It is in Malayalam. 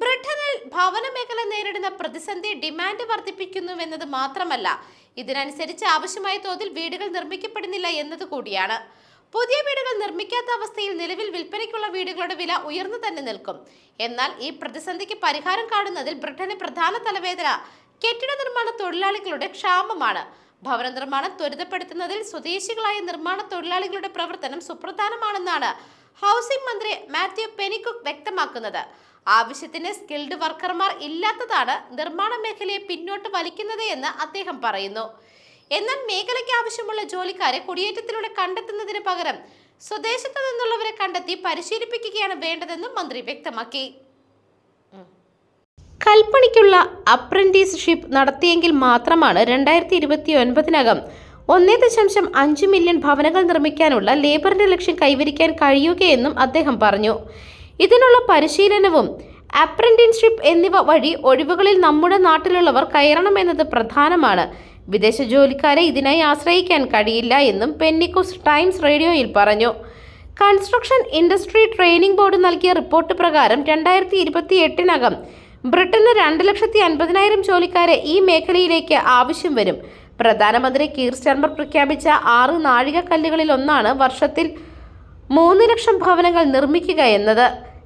ബ്രിട്ടനിൽ ഭവന മേഖല നേരിടുന്ന പ്രതിസന്ധി ഡിമാൻഡ് വർദ്ധിപ്പിക്കുന്നുവെന്നത് മാത്രമല്ല ഇതിനനുസരിച്ച് ആവശ്യമായ തോതിൽ വീടുകൾ നിർമ്മിക്കപ്പെടുന്നില്ല എന്നത് കൂടിയാണ്. പുതിയ വീടുകൾ നിർമ്മിക്കാത്ത അവസ്ഥയിൽ നിലവിൽ വിൽപ്പനയ്ക്കുള്ള വീടുകളുടെ വില ഉയർന്നു തന്നെ നിൽക്കും. എന്നാൽ ഈ പ്രതിസന്ധിക്ക് പരിഹാരം കാണുന്നതിൽ ബ്രിട്ടന് പ്രധാന തലവേദന കെട്ടിട നിർമ്മാണ തൊഴിലാളികളുടെ ക്ഷാമമാണ്. ഭവന നിർമ്മാണം ത്വരിതപ്പെടുത്തുന്നതിൽ സ്വദേശികളായ നിർമ്മാണ തൊഴിലാളികളുടെ പ്രവർത്തനം സുപ്രധാനമാണെന്നാണ് ഹൗസിംഗ് മന്ത്രി മാത്യു പെനിക്കുക് വ്യക്തമാക്കുന്നത്. ആവശ്യത്തിന് സ്കിൽഡ് വർക്കർമാർ ഇല്ലാത്തതാണ് നിർമ്മാണ മേഖലയെ പിന്നോട്ട് വലിക്കുന്നത് എന്ന് അദ്ദേഹം പറയുന്നു. എന്നാൽ മേഖലയ്ക്ക് ആവശ്യമുള്ള ജോലിക്കാരെ കുടിയേറ്റത്തിലൂടെ കണ്ടെത്തുന്നതിന് പകരം സ്വദേശത്ത് നിന്നുള്ളവരെ കണ്ടെത്തി പരിശീലിപ്പിക്കുകയാണ് വേണ്ടതെന്നും മന്ത്രി വ്യക്തമാക്കി. കൽപ്പണിക്കുള്ള അപ്രന്റീസ്ഷിപ്പ് നടത്തിയെങ്കിൽ മാത്രമാണ് രണ്ടായിരത്തി ഇരുപത്തി ഒൻപതിനകം ഒന്നേ ദശാംശം അഞ്ച് മില്യൺ ഭവനങ്ങൾ നിർമ്മിക്കാനുള്ള ലേബറിന്റെ ലക്ഷ്യം കൈവരിക്കാൻ കഴിയുകയെന്നും അദ്ദേഹം പറഞ്ഞു. ഇതിനുള്ള പരിശീലനവും അപ്രന്റീൻഷിപ്പ് എന്നിവ വഴി ഒഴിവുകളിൽ നമ്മുടെ നാട്ടിലുള്ളവർ കയറണമെന്നത് പ്രധാനമാണ്. വിദേശ ജോലിക്കാരെ ഇതിനായി ആശ്രയിക്കാൻ കഴിയില്ല എന്നും പെന്നിക്കോസ് ടൈംസ് റേഡിയോയിൽ പറഞ്ഞു. കൺസ്ട്രക്ഷൻ ഇൻഡസ്ട്രി ട്രെയിനിംഗ് ബോർഡ് നൽകിയ റിപ്പോർട്ട് പ്രകാരം രണ്ടായിരത്തി ഇരുപത്തി എട്ടിനകം ബ്രിട്ടന് രണ്ട് ലക്ഷത്തി അൻപതിനായിരം ജോലിക്കാരെ ഈ മേഖലയിലേക്ക് ആവശ്യം വരും. പ്രധാനമന്ത്രി കീർ ശർമ്മർ പ്രഖ്യാപിച്ച ആറ് നാഴികക്കല്ലുകളിൽ ഒന്നാണ് വർഷത്തിൽ മൂന്ന് ലക്ഷം ഭവനങ്ങൾ നിർമ്മിക്കുക എന്നത്.